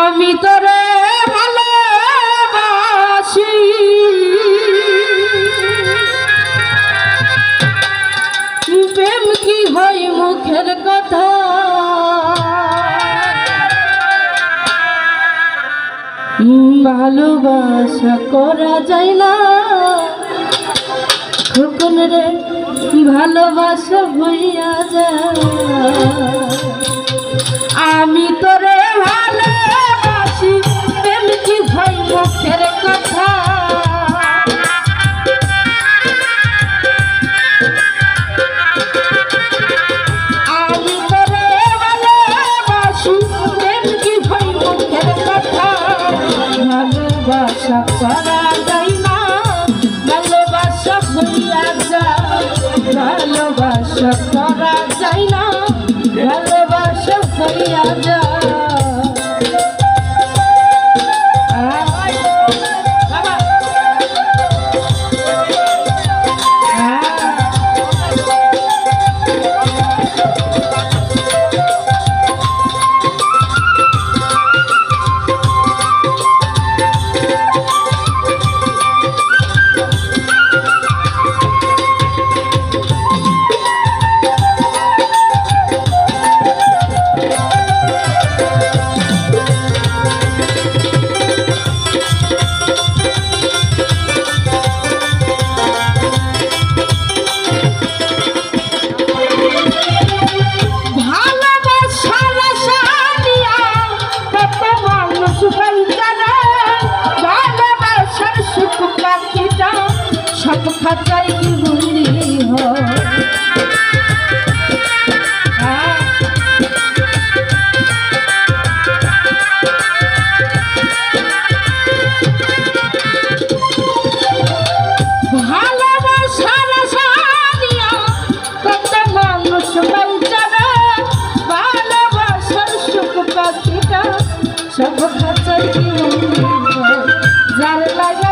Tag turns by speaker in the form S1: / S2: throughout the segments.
S1: আমি তোরে ভালোবাসি। প্রেম কি হয় মুখের কথা? ভালোবাসা করা যায় না। খোকন রে, ভালোবাসা ভইয়া যায়। আমি তোরে ভালো ধরা যায় না। লাঠিটা সব খাতায় কি বন্দি সব খাতায় কি বন্দি যার লাগে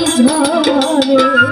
S1: ধারে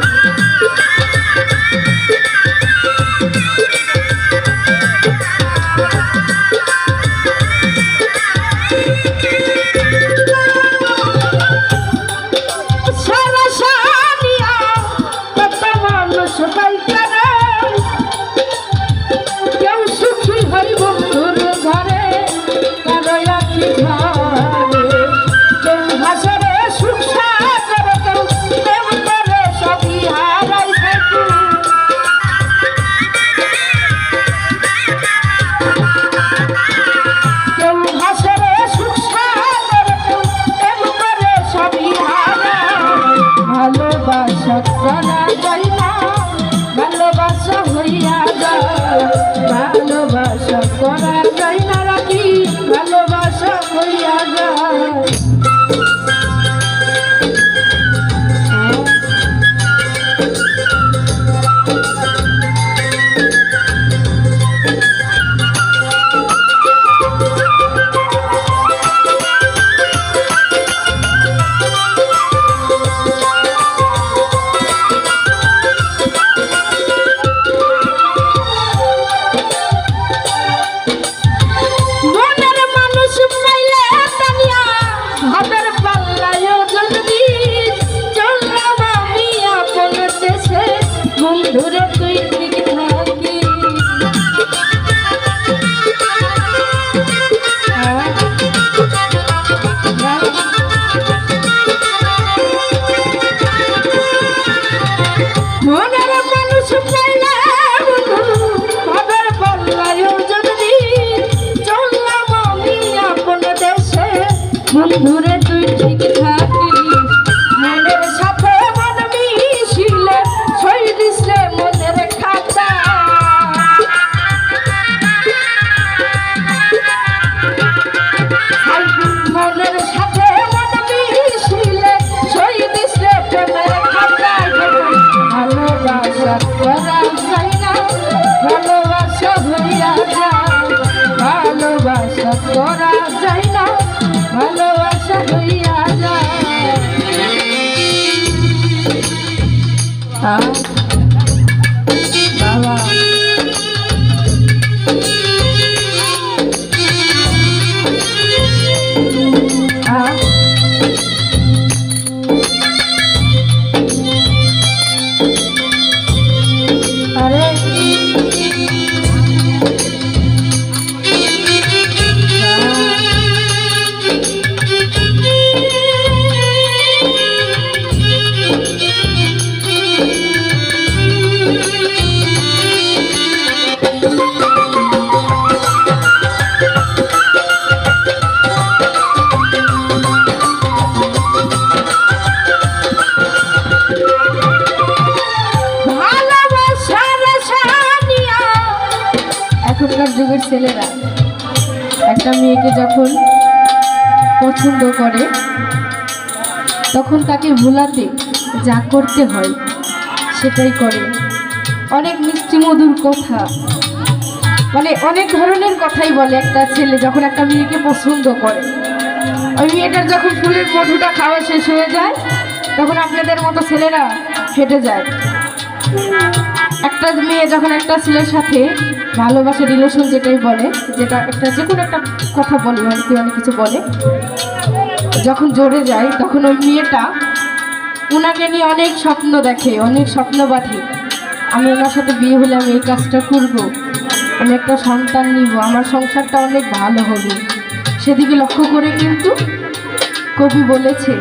S1: time. যুগের ছেলেরা একটা মেয়েকে যখন পছন্দ করে, তখন তাকে ভোলাতে যা করতে হয় সেটাই করে। অনেক মিষ্টি মধুর কথা। মানে অনেক ধরনের কথাই বলে একটা ছেলে যখন একটা মেয়েকে পছন্দ করে। ওই মেয়েটার যখন ফুলের মধুটা খাওয়া শেষ হয়ে যায়, তখন আপনাদের মতো ছেলেরা হেঁটে যায়। একটা মেয়ে যখন একটা ছেলের সাথে ভালোবাসা রিলেশন যেটাই বলে, যেটা একটা যে কোনো একটা কথা বলে আর কি অনেক কিছু বলে, যখন জোরে যায়, তখন ওই মেয়েটা ওনাকে নিয়ে অনেক স্বপ্ন দেখে, অনেক স্বপ্ন বাঁধে। আমি ওনার সাথে বিয়ে হলে আমি এই কাজটা করব, আমি একটা সন্তান নিব, আমার সংসারটা অনেক ভালো হবে। সেদিকে লক্ষ্য করে কিন্তু কবি বলেছে